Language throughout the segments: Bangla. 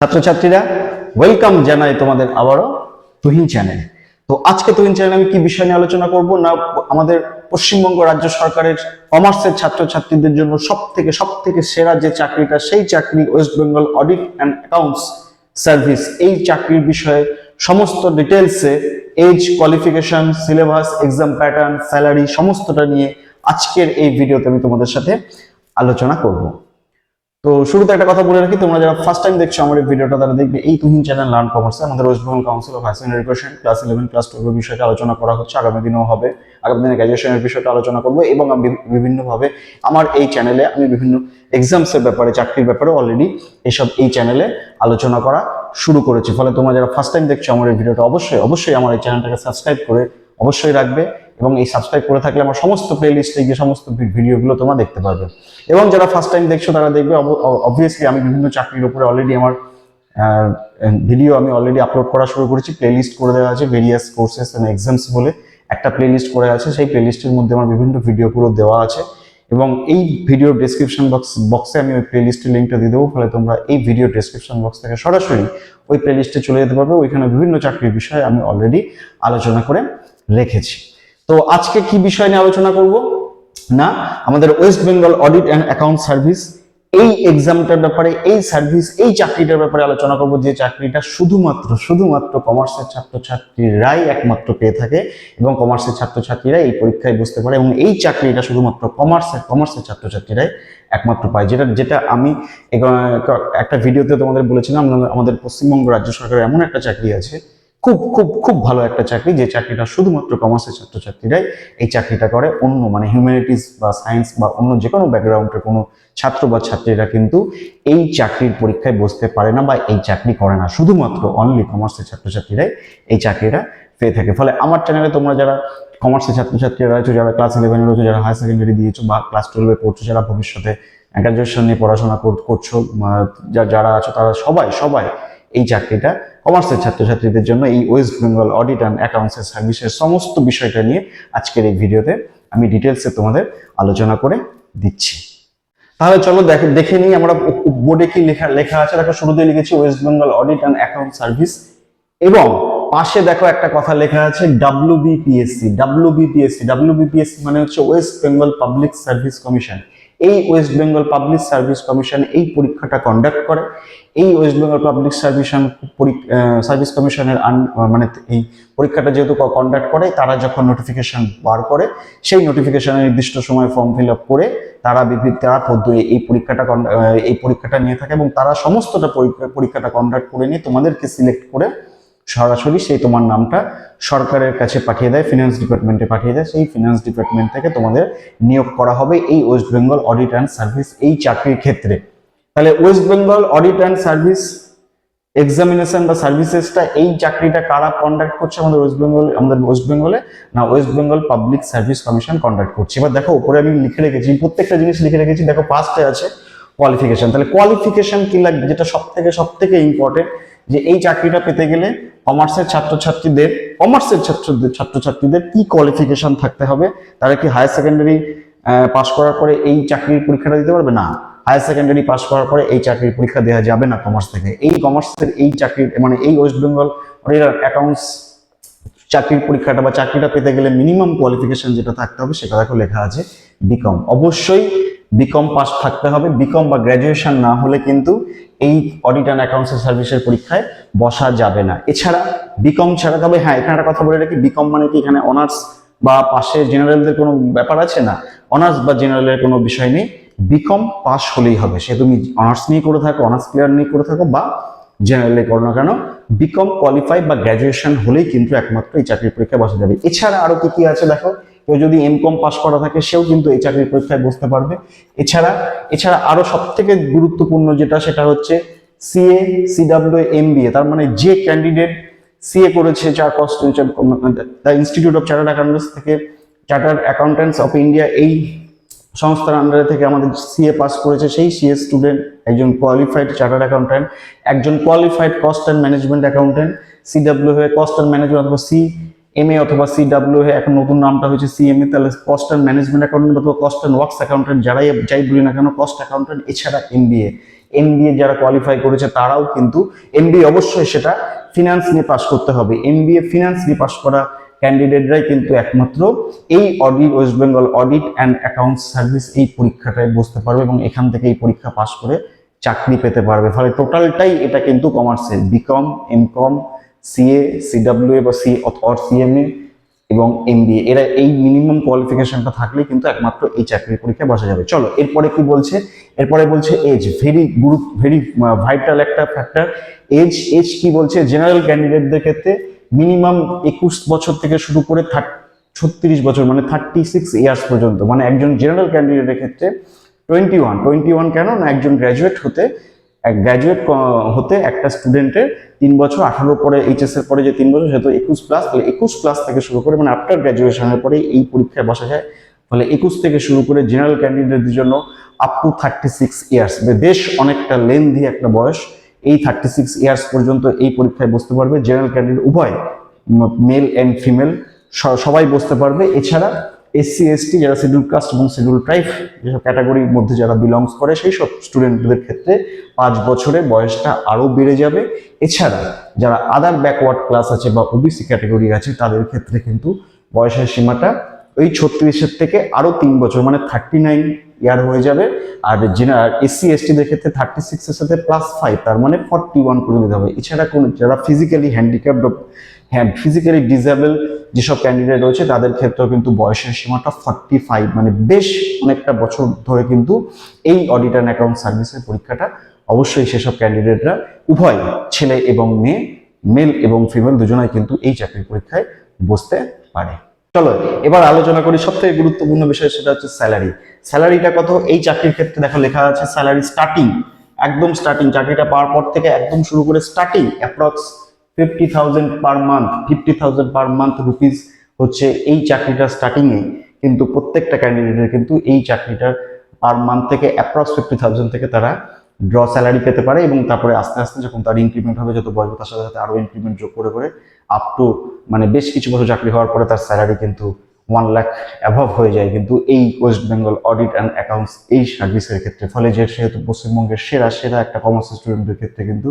ছাত্রছাত্রীরা ওয়েলকাম জানাই তোমাদের আবারও তুহিন চ্যানেল তো আজকে তুহিন চ্যানেলে আমি কি বিষয় নিয়ে আলোচনা করব না আমাদের পশ্চিমবঙ্গ রাজ্য সরকারের কমার্সের ছাত্রছাত্রীদের জন্য সব থেকে সব থেকে সেরা যে চাকরিটা, সেই চাকরি West Bengal audit and accounts service এই চাকরির বিষয়ে সমস্ত ডিটেলসে age qualification syllabus exam pattern salary সমস্তটা নিয়ে আজকের এই ভিডিওতে আমি তোমাদের সাথে আলোচনা করব। তো শুরুতে একটা কথা বলে রাখি, তোমরা যারা ফার্স্ট টাইম দেখছ আমার এই ভিডিওটা, তারা দেখবে এই তুহিন চ্যানেল লার্ন কমার্সে আমাদের West Bengal council of higher education class eleven class টুয়েলভের বিষয়টা আলোচনা করা হচ্ছে। আগামী দিনেও হবে। আগামী দিনে গ্র্যাজুয়েশনের বিষয়টা আলোচনা করব এবং আমি বিভিন্নভাবে আমার এই চ্যানেলে আমি বিভিন্ন এক্সামসের ব্যাপারে, চাকরির ব্যাপারে অলরেডি এইসব এই চ্যানেলে আলোচনা করা শুরু করেছি। ফলে তোমরা যারা ফার্স্ট টাইম দেখছ আমার এই ভিডিওটা, অবশ্যই অবশ্যই আমার এই চ্যানেলটাকে সাবস্ক্রাইব করে অবশ্যই রাখবে। এবং এই সাবস্ক্রাইব করে থাকলে আমার সমস্ত প্লে লিস্টে গিয়ে সমস্ত ভিডিওগুলো তোমরা দেখতে পারবে। এবং যারা ফার্স্ট টাইম দেখছ, তারা দেখবে অবভিয়াসলি আমি বিভিন্ন চাকরির উপরে অলরেডি আমার ভিডিও আমি অলরেডি আপলোড করা শুরু করেছি। প্লে লিস্ট করে দেওয়া আছে ভেরিয়াস কোর্সেস অ্যান্ড এক্সামস বলে একটা প্লে লিস্ট করে আছে। সেই প্লে লিস্টের মধ্যে আমার বিভিন্ন ভিডিওগুলো দেওয়া আছে। এবং এই ভিডিও ডেসক্রিপশন বক্স বক্সে আমি ওই প্লে লিস্টের লিঙ্কটা দিয়ে দেবো। ফলে তোমরা এই ভিডিও ডেসক্রিপশন বক্স থেকে সরাসরি ওই প্লে লিস্টে চলে যেতে পারবে। ওইখানে বিভিন্ন চাকরির বিষয়ে আমি অলরেডি আলোচনা করে রেখেছি। তো আজকে কি বিষয় নিয়ে আলোচনা করব? না, আমাদের West Bengal audit and account service এই এক্সামটার ব্যাপারে, এই সার্ভিস এই চাকরিটার ব্যাপারে আলোচনা করব যে চাকরিটা শুধুমাত্র শুধুমাত্র কমার্সের ছাত্রছাত্রীরাই একমাত্র পেয়ে থাকে এবং কমার্সের ছাত্রছাত্রীরা এই পরীক্ষায় বসতে পারে এবং এই চাকরিটা শুধুমাত্র কমার্সের কমার্সের ছাত্রছাত্রীরাই একমাত্র পায়। যেটা যেটা আমি একটা ভিডিওতে তোমাদের বলেছিলাম, আমাদের পশ্চিমবঙ্গ রাজ্য সরকারের এমন একটা চাকরি আছে খুব খুব খুব ভালো একটা চাকরি যে চাকরিটা শুধুমাত্র কমার্সের ছাত্রছাত্রীরাই এই চাকরিটা করে। অন্য মানে হিউম্যানিটিস বা সায়েন্স বা অন্য যে কোনো ব্যাকগ্রাউন্ডের কোনো ছাত্র বা ছাত্রীরা কিন্তু এই চাকরির পরীক্ষায় বসতে পারে না বা এই চাকরি করে না। শুধুমাত্র অনলি কমার্সের ছাত্রছাত্রীরাই এই চাকরিটা পেয়ে থাকে। ফলে আমার চ্যানেলে তোমরা যারা কমার্সের ছাত্রছাত্রীরা রয়েছে, যারা ক্লাস ইলেভেনে রয়েছে, যারা হায়ার সেকেন্ডারি দিয়েছ বা ক্লাস টুয়েলভে পড়ছো, যারা ভবিষ্যতে গ্র্যাজুয়েশন নিয়ে পড়াশোনা কর- করছ যারা আছো তারা সবাই সবাই এই চাকরিটা কমার্সের ছাত্রছাত্রীদের জন্য এই ওয়েস্ট বেঙ্গল অডিট অ্যান্ড অ্যাকাউন্টসের সার্ভিসের সমস্ত বিষয়টা নিয়ে আজকের এই ভিডিওতে আমি ডিটেলসে তোমাদের আলোচনা করে দিচ্ছি। তাহলে চলো দেখে দেখে নিই আমরা বোর্ডে কি লেখা লেখা আছে? দেখো শুরুতে লিখেছি West Bengal audit and account service এবং পাশে দেখো একটা কথা লেখা আছে ডাব্লিউবিপিএসসি ডাব্লিউবিপিএসসি ডাব্লিউবিপিএসসি মানে হচ্ছে West Bengal public service commission এই West Bengal public service commission এই পরীক্ষাটা কন্ডাক্ট করে। এই ওয়েস্ট বেঙ্গল পাবলিক সার্ভিশন সার্ভিস কমিশনের মানে এই পরীক্ষাটা যেহেতু কন্ডাক্ট করে, তারা যখন নোটিফিকেশন বার করে, সেই নোটিফিকেশনের নির্দিষ্ট সময় ফর্ম ফিল আপ করে তারা বিভিন্ন, তারা পদ্ধতি এই পরীক্ষাটা এই পরীক্ষাটা নিয়ে থাকে এবং তারা সমস্তটা পরীক্ষা- পরীক্ষাটা কন্ডাক্ট করে নিয়ে তোমাদেরকে সিলেক্ট করে সরাসরি সেই তোমার নামটা সরকারের কাছে পাঠিয়ে দেয় ফিনান্স ডিপার্টমেন্টে পাঠিয়ে দেয়। সেই ফিনান্স ডিপার্টমেন্ট থেকে তোমাদের নিয়োগ করা হবে এই West Bengal audit and service এই চাকরির ক্ষেত্রে। তাহলে West Bengal audit and service examination বা সার্ভিসেসটা এই চাকরিটা কারা কন্ডাক্ট করছে? আমাদের ওয়েস্ট বেঙ্গল আমাদের ওয়েস্ট বেঙ্গলে না West Bengal public service commission conduct করছে। এবার দেখো, উপরে আমি লিখে রেখেছি প্রত্যেকটা জিনিস লিখে রেখেছি, দেখো ফার্স্টে আছে কোয়ালিফিকেশন তাহলে কোয়ালিফিকেশন কি লাগবে? যেটা সব থেকে সব থেকে ইম্পর্টেন্ট যে এই চাকরিটা পেতে গেলে কমার্সের ছাত্রছাত্রীদের, কমার্সের ছাত্রদের, ছাত্রছাত্রীদের কি কোয়ালিফিকেশন থাকতে হবে? তারা কি হায়ার সেকেন্ডারি পাশ করার পরে এই চাকরির পরীক্ষাটা দিতে পারবে? না। হায়ার সেকেন্ডারি পাশ করার পরে এই চাকরির পরীক্ষা দেওয়া যাবে না কমার্স থেকে। এই কমার্সের এই চাকরির মানে এই ওয়েস্ট বেঙ্গল অ্যাকাউন্টস চাকরির পরীক্ষাটা বা চাকরিটা পেতে গেলে মিনিমাম কোয়ালিফিকেশন যেটা থাকতে হবে, সেটা দেখো লেখা আছে বিকম অবশ্যই বিকম পাস থাকতে হবে। বিকম বা গ্র্যাজুয়েশন না হলে কিন্তু এই অডিট অ্যান্ড অ্যাকাউন্টস সার্ভিসের পরীক্ষায় বসা যাবে না। এছাড়া বিকম ছাড়া তবে হ্যাঁ এখানে একটা কথা বলে রাখি বিকম মানে কি? এখানে অনার্স বা পাশে জেনারেলদের কোনো ব্যাপার আছে না? অনার্স বা জেনারেলের কোনো বিষয় নেই। বিকম পাস হলেই হবে। সে তুমি অনার্স নিয়ে করে থাকো অনার্স ক্লিয়ার নিয়ে করে থাকো বা জেনারেলে করো না কেন বিকম কোয়ালিফাই বা গ্র্যাজুয়েশন হলেই কিন্তু একমাত্র এই চাকরির পরীক্ষায় বসা যাবে। এছাড়া আরও কি কি আছে দেখো? কেউ যদি এম কম পাস করা থাকে, সেও কিন্তু এই চাকরির পরীক্ষায় বসতে পারবে। এছাড়া এছাড়া আরও সব থেকে গুরুত্বপূর্ণ যেটা, সেটা হচ্ছে সিএ সিডাব্লিউ এম তার মানে যে ক্যান্ডিডেট সিএ করেছে চার cost the institute of chartered accountants থেকে চার্টার্ড অ্যাকাউন্টেন্টস অফ ইন্ডিয়া এই সংস্থার আন্ডারে থেকে আমাদের সিএ পাস করেছে সেই সিএ স্টুডেন্ট একজন কোয়ালিফাইড চার্টার্ড অ্যাকাউন্টেন্ট একজন qualified cost and management accountant CW হয়ে কস্ট অ্যান্ড ম্যানেজমেন্ট অথবা সি এম এ অথবা সি ডাব্লিউ হয়ে এখন নতুন নামটা হয়েছে সিএমএ তাহলে কস্ট অ্যান্ড ম্যানেজমেন্ট অ্যাকাউন্টেন্ট অথবা কস্ট অ্যান্ড ওয়ার্কস অ্যাকাউন্টেন্ট যারাই যাই বলি না কেন কস্ট অ্যাকাউন্টেন্ট এছাড়া এমবিএ এমবিএ যারা কোয়ালিফাই করেছে তারাও কিন্তু এমবিএ অবশ্যই সেটা ফিনান্স নিয়ে পাশ করতে হবে। এমবিএ ফিনান্স নিয়ে পাশ করা ক্যান্ডিডেটরাই কিন্তু একমাত্র এই audit West Bengal audit and accounts service এই পরীক্ষাটায় বসতে পারবে এবং এখান থেকে এই পরীক্ষা পাশ করে চাকরি পেতে পারবে। ফলে টোটালটাই এটা কিন্তু কমার্সের বিকম এমকম সিএ সিডাব্লিউ বা সি অর সিএমএ এবং এমবিএ এরা এই মিনিমাম কোয়ালিফিকেশনটা থাকলে কিন্তু একমাত্র এই চাকরির পরীক্ষায় বসা যাবে। চলো, এরপরে কি বলছে? এরপরে বলছে age very group very vital একটা ফ্যাক্টর এজ এজ কি বলছে? জেনারেল ক্যান্ডিডেটদের ক্ষেত্রে মিনিমাম একুশ বছর থেকে শুরু করে ছত্রিশ বছর মানে থার্টি সিক্স ইয়ার্স পর্যন্ত মানে একজন জেনারেল ক্যান্ডিডেটের ক্ষেত্রে টোয়েন্টি ওয়ান টোয়েন্টি ওয়ান কেন? না, একজন গ্র্যাজুয়েট হতে, এক গ্র্যাজুয়েট হতে একটা স্টুডেন্টের তিন বছর, আঠারো পরে এইচএস এর পরে যে তিন বছর, সেহেতু একুশ প্লাস তাহলে একুশ প্লাস থেকে শুরু করে মানে আফটার গ্র্যাজুয়েশনের পরে এই পরীক্ষায় বসা যায়। ফলে একুশ থেকে শুরু করে জেনারেল ক্যান্ডিডেটদের জন্য up to thirty six years বেশ অনেকটা লেন্দি একটা বয়স। এই থার্টি সিক্স ইয়ার্স পর্যন্ত এই পরীক্ষায় বসতে পারবে। জেনারেল ক্যান্ডিডেট উভয় মেল অ্যান্ড ফিমেল সবাই বসতে পারবে। এছাড়া এসসি এসটি যারা শিডিউল কাস্ট এবং শিডিউল ট্রাইব যেসব ক্যাটাগরির মধ্যে যারা বিলংস করে সেই সব স্টুডেন্টদের ক্ষেত্রে পাঁচ বছরে বয়সটা আরও বেড়ে যাবে। এছাড়া যারা আদার ব্যাকওয়ার্ড ক্লাস আছে বা ওবিসি ক্যাটাগরি আছে, তাদের ক্ষেত্রে কিন্তু বয়সের সীমাটা ওই ছত্রিশের থেকে আরও তিন বছর মানে থার্টি নাইন ইয়ার হয়ে যাবে। আর জেনারেল এসসি, এসটিদের ক্ষেত্রে থার্টি সিক্সের সাথে প্লাস ফাইভ তার মানে ফর্টি ওয়ান করে দিতে হবে। এছাড়া কোন, যারা ফিজিক্যালি হ্যান্ডিক্যাপড হ্যাঁ ফিজিক্যালি ডিসেবল যেসব ক্যান্ডিডেট রয়েছে, তাদের ক্ষেত্রেও কিন্তু বয়সের সীমাটা ফর্টি ফাইভ মানে বেশ অনেকটা বছর ধরে কিন্তু এই অডিট অ্যান্ড অ্যাকাউন্ট সার্ভিসের পরীক্ষাটা অবশ্যই সেসব ক্যান্ডিডেটরা উভয় ছেলে এবং মেয়ে মেল এবং ফিমেল দুজনাই কিন্তু এই চাকরির পরীক্ষায় বসতে পারে। চলো, এবার আলোচনা করি সব থেকে গুরুত্বপূর্ণ বিষয়, সেটা হচ্ছে স্যালারি স্যালারিটা কত? এই চাকরির ক্ষেত্রে দেখো লেখা আছে স্যালারি স্টার্টিং একদম স্টার্টিং চাকরিটা পাওয়ার পর থেকে একদম শুরু করে starting approx fifty thousand per month fifty thousand per month rupees হচ্ছে এই চাকরিটা স্টার্টিংয়ে কিন্তু প্রত্যেকটা ক্যান্ডিডেটের কিন্তু এই চাকরিটার পার মান্থ থেকে অ্যাপ্রক্স ফিফটি থাউজেন্ড থেকে তারা ড্র স্যালারি পেতে পারে এবং তারপরে আস্তে আস্তে যখন তার ইনক্রিমেন্ট হবে, যত বয়স তার সাথে সাথে আরও ইনক্রিমেন্ট যোগ করে করে আপ টু মানে বেশ কিছু বছর চাকরি হওয়ার পরে তার স্যালারি কিন্তু ওয়ান লাখ অ্যাভভ হয়ে যায়। কিন্তু এই West Bengal audit and accounts এই সার্ভিসের ক্ষেত্রে, ফলে যে সেহেতু পশ্চিমবঙ্গের সেরা সেরা একটা কমার্স স্টুডেন্টের ক্ষেত্রে কিন্তু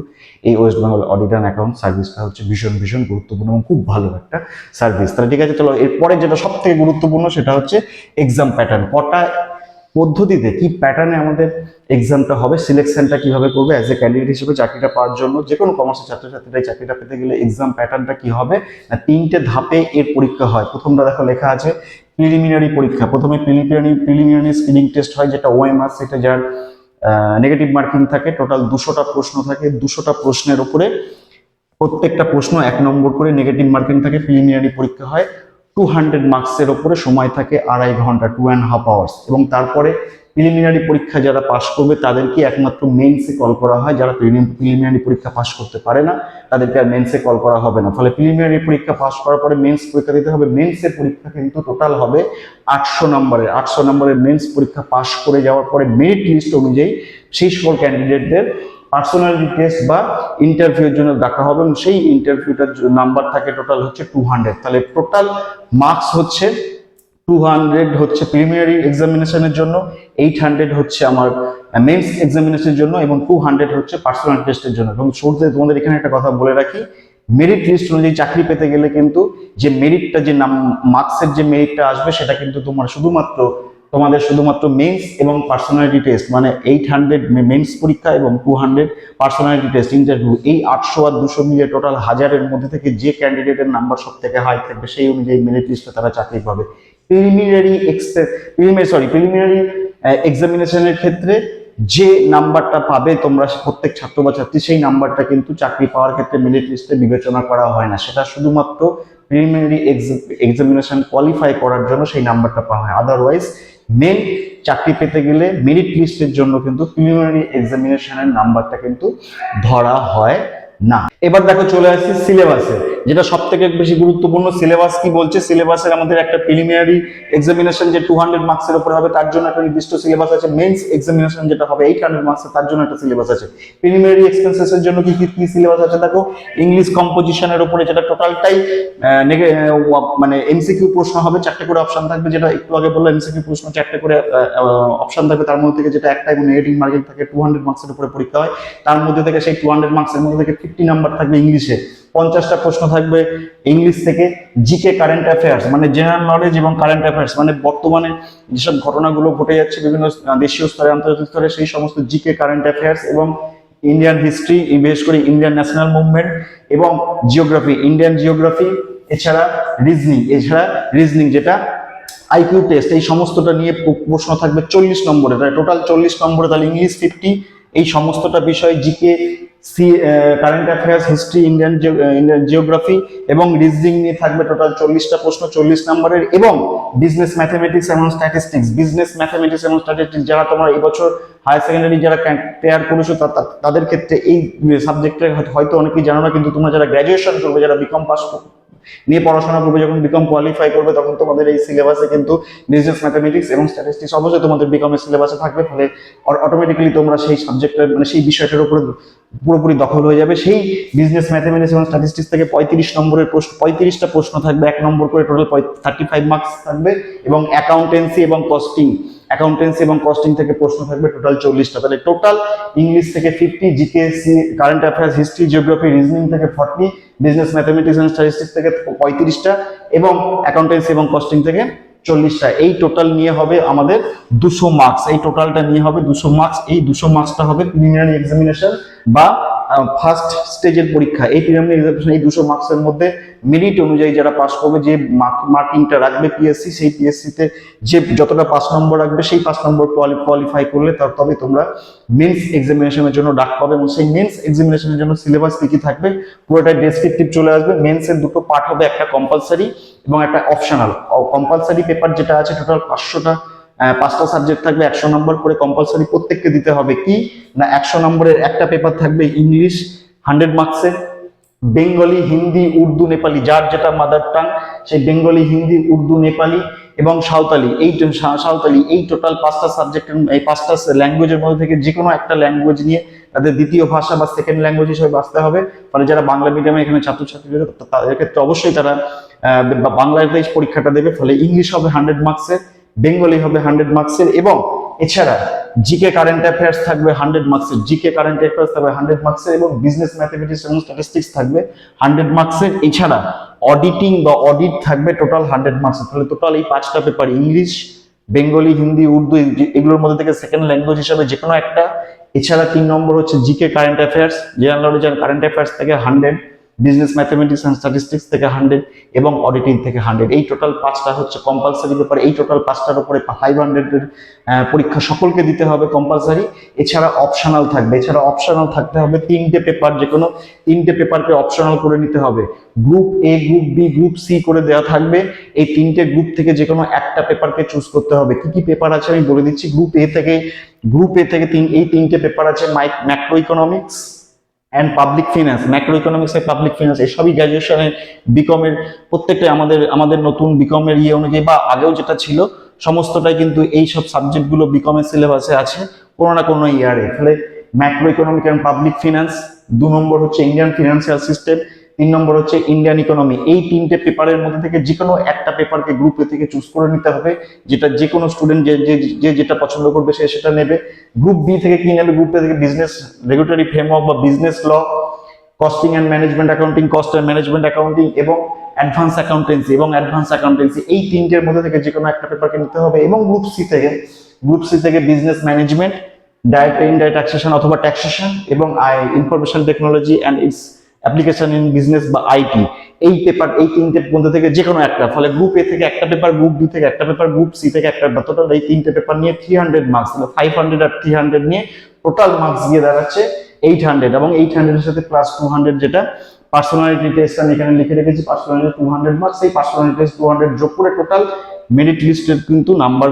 এই West Bengal audit and account সার্ভিসটা হচ্ছে ভীষণ ভীষণ গুরুত্বপূর্ণ এবং খুব ভালো একটা সার্ভিস তাহলে ঠিক আছে, চলো, এরপরে যেটা সব থেকে গুরুত্বপূর্ণ সেটা হচ্ছে এক্সাম প্যাটার্ন কটা পদ্ধতিতে কি প্যাটার্নে আমাদের এক্সামটা হবে সিলেকশনটা কীভাবে করবে অ্যাজ এ ক্যান্ডিডেট হিসেবে চাকরিটা পাওয়ার জন্য যে কোনো কমার্সের ছাত্রছাত্রীরা চাকরিটা পেতে গেলে এক্সাম প্যাটার্নটা কি হবে? না, তিনটে ধাপে এর পরীক্ষা হয়। প্রথমটা দেখো লেখা আছে প্রিলিমিনারি পরীক্ষা। প্রথমে প্রিলিমিনারি প্রিলিমিনারি স্ক্রিনিং টেস্ট হয়, যেটা ওএমআর সেটা যার নেগেটিভ মার্কিং থাকে টোটাল দুশোটা প্রশ্ন থাকে, দুশোটা প্রশ্নের উপরে প্রত্যেকটা প্রশ্ন এক নম্বর করে নেগেটিভ মার্কিং থাকে প্রিলিমিনারি পরীক্ষা হয়। টু হান্ড্রেড মার্কসের ওপরে সময় থাকে আড়াই ঘণ্টা টু অ্যান্ড হাফ আওয়ার্স এবং তারপরে প্রিলিমিনারি পরীক্ষা যারা পাশ করবে তাদেরকে একমাত্র মেন্সে কল করা হয়। যারা প্রিলিমিনারি পরীক্ষা পাশ করতে পারে না, তাদেরকে আর মেন্সে কল করা হবে না। ফলে প্রিলিমিনারি পরীক্ষা পাশ করার পরে মেন্স পরীক্ষা দিতে হবে। মেন্সের পরীক্ষা কিন্তু টোটাল হবে আটশো নম্বরের। আটশো নম্বরের মেন্স পরীক্ষা পাশ করে যাওয়ার পরে মেরিট লিস্ট অনুযায়ী সেই সকল ক্যান্ডিডেটদের পার্সোনালিটি টেস্ট বা ইন্টারভিউর জন্য ডাকা হবে এবং সেই ইন্টারভিউটার নাম্বার থাকে টোটাল হচ্ছে টু হান্ড্রেড তাহলে টোটাল মার্কস হচ্ছে টু হান্ড্রেড হচ্ছে প্রিলিমিনারি এক্সামিনেশনের জন্য এইট হান্ড্রেড হচ্ছে আমার মেন্স এক্সামিনেশনের জন্য এবং টু হান্ড্রেড হচ্ছে পার্সোনাল টেস্টের জন্য। এবং শুরুতে তোমাদের এখানে একটা কথা বলে রাখি মেরিট লিস্ট অনুযায়ী চাকরি পেতে গেলে কিন্তু যে মেরিটটা যে নাম মার্কসের যে মেরিটটা আসবে সেটা কিন্তু তোমার শুধুমাত্র তোমাদের শুধুমাত্র মেন্স এবং পার্সোনালিটি টেস্ট মানে এইট হান্ড্রেড মেন্স পরীক্ষা এবং two hundred personality test interview এই আটশো আর দুশো মিলিয়ে টোটাল হাজারের মধ্যে থেকে যে ক্যান্ডিডেটের নাম্বার সব থেকে হাই থাকবে, সেই অনুযায়ী মেরিট লিস্টে তারা চাকরি পাবে। প্রিলিমিনারি প্রিলিমিনারি সরি প্রিলিমিনারি এক্সামিনেশনের ক্ষেত্রে যে নাম্বারটা পাবে তোমরা, প্রত্যেক ছাত্র বা ছাত্রী, সেই নাম্বারটা কিন্তু চাকরি পাওয়ার ক্ষেত্রে মেরিট লিস্টে বিবেচনা করা হয় না। সেটা শুধুমাত্র প্রিলিমিনারি এক্সামিনেশন কোয়ালিফাই করার জন্য সেই নাম্বারটা পাওয়া হয়। আদারওয়াইজ মেন চাকরি পেতে গেলে মেরিট লিস্টের জন্য কিন্তু প্রিলিমিনারি এক্সামিনেশনের নাম্বারটা কিন্তু ধরা হয় না। এবার দেখো চলে আসছি সিলেবাসে যেটা সব থেকে বেশি গুরুত্বপূর্ণ সিলেবাস কি বলছে? সিলেবাসের আমাদের একটা প্রিলিমিনারি এক্সামিনেশন যে টু হান্ড্রেড মার্কসের উপরে হবে, তার জন্য একটা নির্দিষ্ট সিলেবাস আছে। মেন্স এক্সামিনেশন যেটা হবে এইট হান্ড্রেড মার্কসের তার জন্য একটা সিলেবাস আছে। প্রিলিমিনারি এক্সপেন্সেস এর জন্য কি কি কি সিলেবাস আছে দেখো? ইংলিশ কম্পোজিশনের উপরে যেটা টোটালটাই মানে এমসিকিউ প্রশ্ন হবে, চারটে করে অপশন থাকবে যেটা একটু আগে বললাম এমসিকিউ প্রশ্ন চারটে করে অপশন থাকবে। তার মধ্যে থেকে যেটা একটা এবং নেগেটিভ মার্কিং থাকে টু হান্ড্রেড মার্কসের উপরে পরীক্ষা হয়। তার মধ্যে থেকে সেই টু হান্ড্রেড মার্কসের মধ্যে থেকে ফিফটি নাম্বার থাকবে ইংলিশে পঞ্চাশটা প্রশ্ন থাকবে ইংলিশ থেকে জিকে কারেন্ট অ্যাফেয়ার্স মানে জেনারেল নলেজ এবং কারেন্ট অ্যাফেয়ার্স মানে বর্তমানে যেসব ঘটনাগুলো ঘটে যাচ্ছে বিভিন্ন দেশীয় স্তরে, আন্তর্জাতিক স্তরে, সেই সমস্ত জিকে কারেন্ট অ্যাফেয়ার্স এবং ইন্ডিয়ান হিস্ট্রি বিশেষ করে ইন্ডিয়ান ন্যাশনাল মুভমেন্ট এবং জিওগ্রাফি ইন্ডিয়ান জিওগ্রাফি এছাড়া রিজনিং এছাড়া রিজনিং যেটা আইকিউ টেস্ট এই সমস্তটা নিয়ে প্রশ্ন থাকবে চল্লিশ নম্বরে তাই টোটাল চল্লিশ নম্বরে তাহলে ইংলিশ ফিফটি এই সমস্তটা বিষয় GK C current affairs history Indian Indian geography এবং রিজনিং নিয়ে থাকবে টোটাল চল্লিশটা প্রশ্ন, চল্লিশ নম্বরের এবং বিজনেস ম্যাথমেটিক্স এবং স্ট্যাটিস্টিক্স বিজনেস ম্যাথমেটিক্স এবং স্ট্যাটিস্টিক্স যারা তোমরা এবছর হায়ার সেকেন্ডারি যারা ক্লিয়ার করেছ তাদের ক্ষেত্রে এই সাবজেক্টে হয়তো অনেকেই জানো না, কিন্তু তোমরা যারা গ্র্যাজুয়েশন করবে, যারা বিকম পাস নিয়ে পড়াশোনা করবে, যখন বিকম কোয়ালিফাই করবে, তখন তোমাদের এই সিলেবাসে কিন্তু বিজনেস ম্যাথমেটিক্স এবং স্ট্যাটিস্টিক্স অবশ্যই তোমাদের বিকমের সিলেবাসে থাকবে, ফলে অটোমেটিক্যালি তোমরা সেই সাবজেক্টের মানে সেই বিষয়টার উপরে পুরোপুরি দখল হয়ে যাবে। সেই বিজনেস ম্যাথমেটিক্স এবং স্ট্যাটিস্টিক্স থেকে পঁয়ত্রিশ নম্বরের প্রশ্ন, পঁয়ত্রিশটা প্রশ্ন থাকবে, এক নম্বর করে টোটাল থার্টি ফাইভ মার্কস থাকবে এবং অ্যাকাউন্টেন্সি এবং কস্টিং অ্যাকাউন্টেন্সি এবং কস্টিং থেকে প্রশ্ন থাকবে টোটাল চল্লিশটা। তাহলে টোটাল ইংলিশ থেকে fifty GK current affairs history geography reasoning থেকে forty business mathematics and statistics থেকে পঁয়ত্রিশটা এবং অ্যাকাউন্টেন্সি এবং কস্টিং থেকে চল্লিশটা। এই টোটাল নিয়ে হবে আমাদের দুশো মার্কস এই টোটালটা নিয়ে হবে দুশো মার্কস এই দুশো মার্কসটা হবে প্রিলিমিনারি এক্সামিনেশন বা ফার্স্ট স্টেজের পরীক্ষা এই প্রিলিমিনারি এক্সামিনেশন এই দুশো মার্কসের মধ্যে মেরিট অনুযায়ী যারা পাস করবে, যে মার্কিংটা রাখবে পিএসসি সেই পিএসসিতে যে যতটা পাঁচ নম্বর রাখবে, সেই পাঁচ নম্বর কোয়ালিফাই করলে তার, তবে তোমরা মেন্স এক্সামিনেশনের জন্য ডাক পাবে এবং সেই মেন্স এক্সামিনেশনের জন্য সিলেবাস কি কি থাকবে, পুরোটাই ডেসক্রিপটিভ চলে আসবে। মেন্সের দুটো পার্ট হবে, একটা কম্পালসারি এবং একটা অপশনাল কম্পালসারি পেপার যেটা আছে টোটাল পাঁচশোটা পাঁচটা সাবজেক্ট থাকবে একশো নম্বর করে কম্পালসারি প্রত্যেককে দিতে হবে কি? না একশো নম্বরের একটা পেপার থাকবে ইংলিশ হান্ড্রেড মার্কসের বেঙ্গলি হিন্দি উর্দু নেপালি যার যেটা মাদার টাং সেই বেঙ্গলি হিন্দি উর্দু নেপালি এবং সাঁওতালি এই সাঁওতালি এই টোটাল পাঁচটা সাবজেক্টের এই পাঁচটা ল্যাঙ্গুয়েজের মধ্যে থেকে যে কোনো একটা ল্যাঙ্গুয়েজ নিয়ে তাদের দ্বিতীয় ভাষা বা সেকেন্ড ল্যাঙ্গুয়েজ হিসেবে বাঁচতে হবে। ফলে যারা বাংলা মিডিয়ামে এখানে ছাত্রছাত্রী তাদের ক্ষেত্রে অবশ্যই তারা আহ, বা- বাংলাতে পরীক্ষাটা দেবে। ফলে ইংলিশ হবে হান্ড্রেড মার্কসের বেঙ্গলি হবে হান্ড্রেড মার্কসের এবং এছাড়া জিকে কারেন্ট অ্যাফেয়ার্স থাকবে হান্ড্রেড মার্কসের, জিকে কারেন্ট অ্যাফেয়ার্স থাকবে হান্ড্রেড মার্কসের এবং বিজনেস, ম্যাথমেটিক্স এবং স্ট্যাটিস্টিক্স থাকবে হান্ড্রেড মার্কসের। এছাড়া অডিটিং বা অডিট থাকবে টোটাল হান্ড্রেড মার্কসের। তাহলে টোটাল এই পাঁচটা পেপার ইংলিশ বেঙ্গলি হিন্দি উর্দু এগুলোর মধ্যে থেকে সেকেন্ড ল্যাঙ্গুয়েজ হিসাবে যে কোনো একটা। এছাড়া তিন নম্বর হচ্ছে GK current affairs general knowledge current affairs থেকে hundred. Business mathematics and statistics থেকে হান্ড্রেড এবং অডিটিং থেকে হান্ড্রেড এই টোটাল পাঁচটা হচ্ছে কম্পালসারি পেপার এই টোটাল পাঁচটার উপরে ফাইভ হান্ড্রেডের পরীক্ষা সকলকে দিতে হবে কম্পালসারি এছাড়া অপশনাল থাকবে। এছাড়া অপশনাল থাকতে হবে তিনটে পেপার যে কোনো তিনটে পেপারকে অপশনাল করে নিতে হবে। Group A group B group C করে দেওয়া থাকবে। এই তিনটে গ্রুপ থেকে যে কোনো একটা পেপারকে চুজ করতে হবে। কি কি পেপার আছে আমি বলে দিচ্ছি। গ্রুপ এ থেকে গ্রুপ এ থেকে তিন, এই তিনটে পেপার আছে mike macro economics and public finance macro economics and public finance এসবই গ্র্যাজুয়েশনে বিকমের প্রত্যেকটাই আমাদের আমাদের নতুন বিকমের ইয়ে অনুযায়ী বা আগেও যেটা ছিল, সমস্তটাই কিন্তু এই সব সাবজেক্টগুলো বিকমের সিলেবাসে আছে, কোনো না কোনো ইয়ারে ফলে macro economic and public finance দু নম্বর হচ্ছে ইন্ডিয়ান ফিনান্সিয়াল সিস্টেম তিন নম্বর হচ্ছে ইন্ডিয়ান ইকোনমি এই তিনটে পেপারের মধ্যে থেকে যে কোনো একটা পেপারকে গ্রুপ থেকে চুজ করে নিতে হবে। যেটা যে কোনো স্টুডেন্ট যে যে যেটা পছন্দ করবে সে সেটা নেবে। গ্রুপ বি থেকে কি নেবে? গ্রুপ থেকে বিজনেস রেগুলেটরি ফ্রেমওয়ার্ক বা business law costing and management accounting cost and management accounting এবং অ্যাডভান্স অ্যাকাউন্টেন্সি এবং অ্যাডভান্স অ্যাকাউন্টেন্সি এই তিনটের মধ্যে থেকে যে কোনো একটা পেপারকে নিতে হবে এবং গ্রুপ সি থেকে গ্রুপ সি থেকে business management direct indirect taxation অথবা ট্যাক্সেশন এবং I information technology and its application in business বা আইটি এই পেপার এই তিনটের মধ্যে থেকে যে কোনো একটা, ফলে গ্রুপ এ থেকে একটা পেপার গ্রুপ বি থেকে একটা পেপার গ্রুপ সি থেকে একটা পেপার টোটাল এই তিনটে পেপার নিয়ে three hundred marks five hundred আর থ্রি হান্ড্রেড নিয়ে টোটাল মার্কস দিয়ে দাঁড়াচ্ছে এইট হান্ড্রেড এবং এইট হান্ড্রেডের সাথে প্লাস টু হান্ড্রেড যেটা পার্সোনালিটি টেস্ট আমি এখানে লিখে রেখেছি পার্সোনালিটি টু হান্ড্রেড মার্কস এই পার্সোনালিটি টেস্ট টু হান্ড্রেড যোগ করে টোটাল মেরিট লিস্টের কিন্তু নাম্বার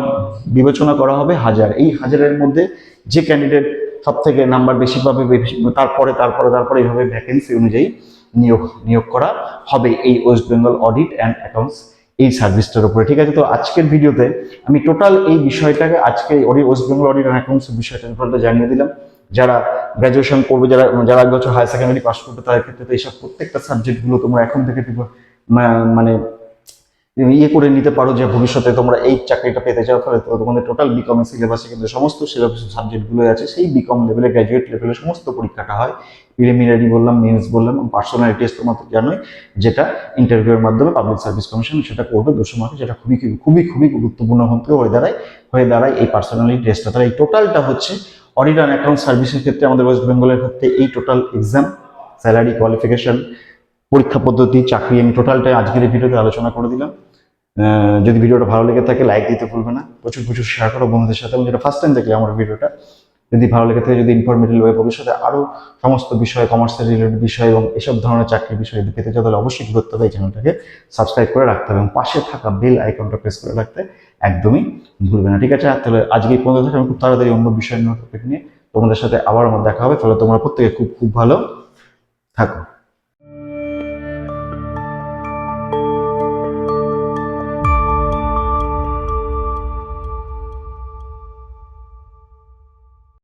বিবেচনা করা হবে হাজার। এই হাজারের মধ্যে যে ক্যান্ডিডেট সব থেকে নাম্বার বেশি পাবে তারপরে তারপরে তারপরে এইভাবে ভ্যাকেন্সি অনুযায়ী নিয়োগ নিয়োগ করা হবে এই West Bengal audit and accounts এই সার্ভিসটার উপরে, ঠিক আছে? তো আজকের ভিডিওতে আমি টোটাল এই বিষয়টাকে আজকে West Bengal audit and accounts বিষয়টা টোটালটা জানিয়ে দিলাম। যারা গ্র্যাজুয়েশন করবে, যারা যারা এক বছর হায়ার সেকেন্ডারি পাস করবে, তাদের ক্ষেত্রে তো এইসব প্রত্যেকটা সাবজেক্টগুলো তোমরা এখন থেকে মানে ইয়ে করে নিতে পারো যে ভবিষ্যতে তোমরা এই চাকরিটা পেতে চাও তাহলে তোমাদের টোটাল বিকম এর সিলেবাসে কিন্তু সমস্ত সিলেবাস সাবজেক্টগুলো আছে, সেই বিকম লেভেলে গ্র্যাজুয়েট লেভেলে সমস্ত পরীক্ষাটা হয়। প্রিলিমিনারি বললাম মেন্স বললাম, এবং পার্সোনাল টেস্ট তোমার জানোই, যেটা ইন্টারভিউয়ের মাধ্যমে পাবলিক সার্ভিস কমিশন সেটা করবে দুশো মার্কে যেটা খুবই, খুবই- খুবই গুরুত্বপূর্ণ হতে হয়ে দাঁড়ায় হয়ে দাঁড়ায় এই পার্সোনালিটি টেস্টটা তাহলে এই টোটালটা হচ্ছে অডিট অ্যান্ড অ্যাকাউন্ট সার্ভিসের ক্ষেত্রে আমাদের ওয়েস্ট বেঙ্গলের ক্ষেত্রে এই টোটাল এক্সাম স্যালারি কোয়ালিফিকেশন পরীক্ষা পদ্ধতি, চাকরি, আমি টোটালটাই আজকের ভিডিওতে আলোচনা করে দিলাম। যদি ভিডিওটা ভালো লেগে থাকে লাইক দিতে ভুলবে না। প্রচুর প্রচুর শেয়ার করো বন্ধুদের সাথে। এবং যেটা ফার্স্ট টাইম দেখলে আমার ভিডিওটা, যদি ভালো লেগে থাকে, যদি ইনফরমেটিভ হবে ভবিষ্যতে আরও সমস্ত বিষয় কমার্সের রিলেটেড বিষয় এবং এসব ধরনের চাকরির বিষয় যদি পেতে চাও অবশ্যই করতে হবে, এই চ্যানেলটাকে সাবস্ক্রাইব করে রাখতে হবে। এবং পাশে থাকা বেল আইকনটা প্রেস করে রাখতে একদমই ভুলবে না। ঠিক আছে, তাহলে আজকে পর্যন্ত আমি খুব তাড়াতাড়ি অন্য বিষয় নিয়ে তোমাদের সাথে আবার আমার দেখা হবে। তাহলে তোমরা প্রত্যেকে খুব খুব ভালো থাকো।